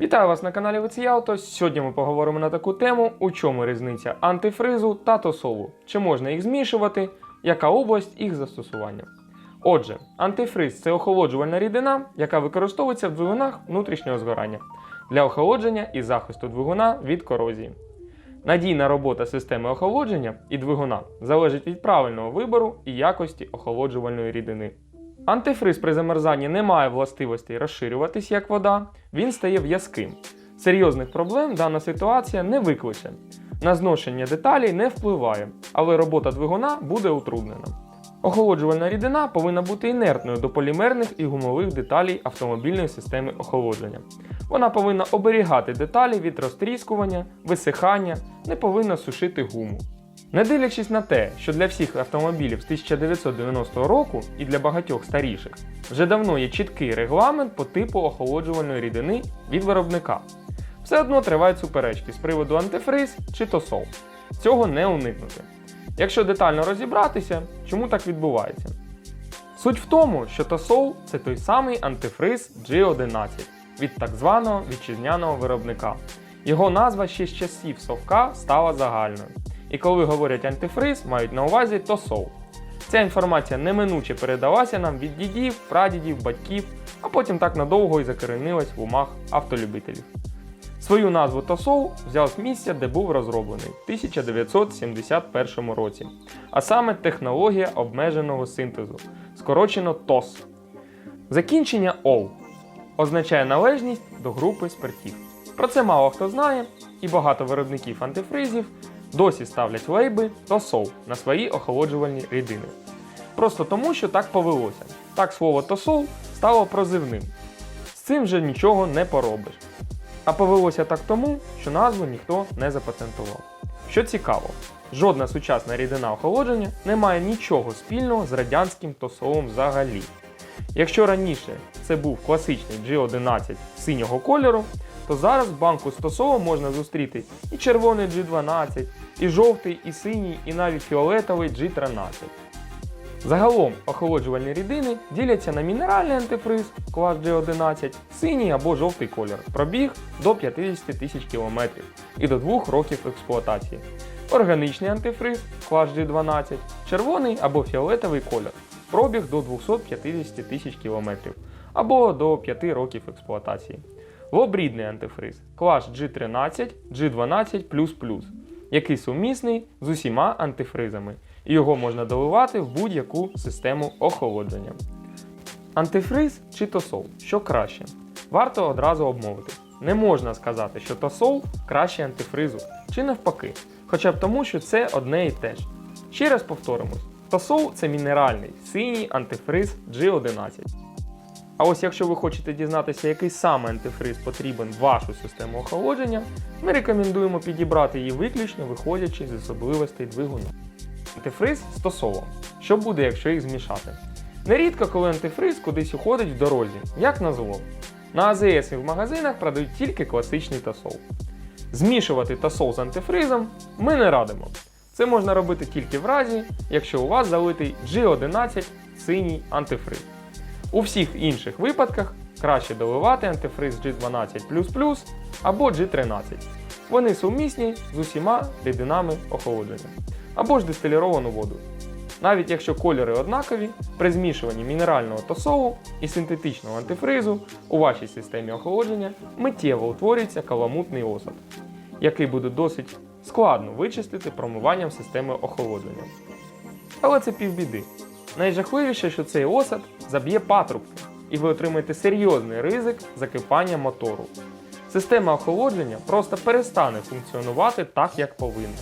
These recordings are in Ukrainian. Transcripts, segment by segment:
Вітаю вас на каналі Виціялто. Сьогодні ми поговоримо на таку тему, у чому різниця антифризу та тосолу, чи можна їх змішувати, яка область їх застосування. Отже, антифриз це охолоджувальна рідина, яка використовується в двигунах внутрішнього згорання для охолодження і захисту двигуна від корозії. Надійна робота системи охолодження і двигуна залежить від правильного вибору і якості охолоджувальної рідини. Антифриз при замерзанні не має властивостей розширюватись як вода, він стає в'язким. Серйозних проблем дана ситуація не викличе. На зношення деталей не впливає, але робота двигуна буде утруднена. Охолоджувальна рідина повинна бути інертною до полімерних і гумових деталей автомобільної системи охолодження. Вона повинна оберігати деталі від розтріскування, висихання, не повинна сушити гуму. Не дивлячись на те, що для всіх автомобілів з 1990 року і для багатьох старіших вже давно є чіткий регламент по типу охолоджувальної рідини від виробника. Все одно тривають суперечки з приводу антифриз чи тосол. Цього не уникнути. Якщо детально розібратися, чому так відбувається? Суть в тому, що тосол це той самий антифриз G11 від так званого вітчизняного виробника. Його назва ще з часів совка стала загальною. І коли говорять антифриз, мають на увазі тосол. Ця інформація неминуче передалася нам від дідів, прадідів, батьків, а потім так надовго і закоренилась в умах автолюбителів. Свою назву Тосол взяв з місця, де був розроблений в 1971 році, а саме технологія обмеженого синтезу, скорочено ТОС. Закінчення ОЛ означає належність до групи спиртів. Про це мало хто знає, і багато виробників антифризів досі ставлять лейби тосол на свої охолоджувальні рідини. Просто тому, що так повелося. Так слово тосол стало прозивним. З цим вже нічого не поробиш. А повелося так тому, що назву ніхто не запатентував. Що цікаво, жодна сучасна рідина охолодження не має нічого спільного з радянським тосолом взагалі. Якщо раніше це був класичний G11 синього кольору, то зараз в банку з тосолом можна зустріти і червоний G12, і жовтий, і синій, і навіть фіолетовий G13. Загалом охолоджувальні рідини діляться на мінеральний антифриз клас G11, синій або жовтий колір, пробіг до 50 тисяч км і до 2 років експлуатації. Органічний антифриз клас G12, червоний або фіолетовий колір, пробіг до 250 тисяч км або до 5 років експлуатації. Лобрідний антифриз клас G13, G12, який сумісний з усіма антифризами, і його можна доливати в будь-яку систему охолодження. Антифриз чи тосол, що краще? Варто одразу обмовити. Не можна сказати, що тосол краще антифризу, чи навпаки, хоча б тому, що це одне і те ж. Ще раз повторимось: тосол це мінеральний синій антифриз G11. А ось якщо ви хочете дізнатися, який саме антифриз потрібен вашу систему охолодження, ми рекомендуємо підібрати її виключно виходячи з особливостей двигуна. Антифриз з тосолом. Що буде, якщо їх змішати? Нерідко, коли антифриз кудись уходить в дорозі, як на зло. На АЗС і в магазинах продають тільки класичний тосол. Змішувати тосол з антифризом ми не радимо. Це можна робити тільки в разі, якщо у вас залитий G11 синій антифриз. У всіх інших випадках краще доливати антифриз G12 або G13. Вони сумісні з усіма рідинами охолодження або ж дистиліровану воду. Навіть якщо кольори однакові, при змішуванні мінерального тосолу і синтетичного антифризу у вашій системі охолодження миттєво утворюється каламутний осад, який буде досить складно вичистити промиванням системи охолодження. Але це півбіди. Найжахливіше, що цей осад заб'є патрубки, і ви отримаєте серйозний ризик закипання мотору. Система охолодження просто перестане функціонувати так, як повинна.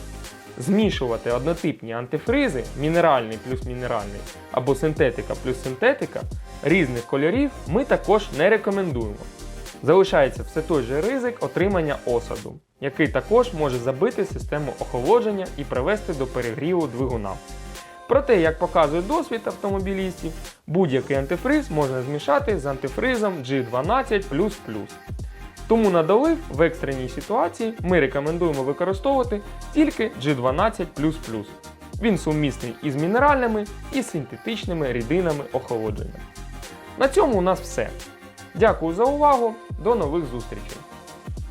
Змішувати однотипні антифризи, мінеральний плюс мінеральний або синтетика плюс синтетика різних кольорів ми також не рекомендуємо. Залишається все той же ризик отримання осаду, який також може забити систему охолодження і привести до перегріву двигуна. Проте, як показує досвід автомобілістів, будь-який антифриз можна змішати з антифризом G12. Тому на долив в екстреній ситуації ми рекомендуємо використовувати тільки G12. Він сумісний із мінеральними і синтетичними рідинами охолодження. На цьому у нас все. Дякую за увагу, до нових зустрічей!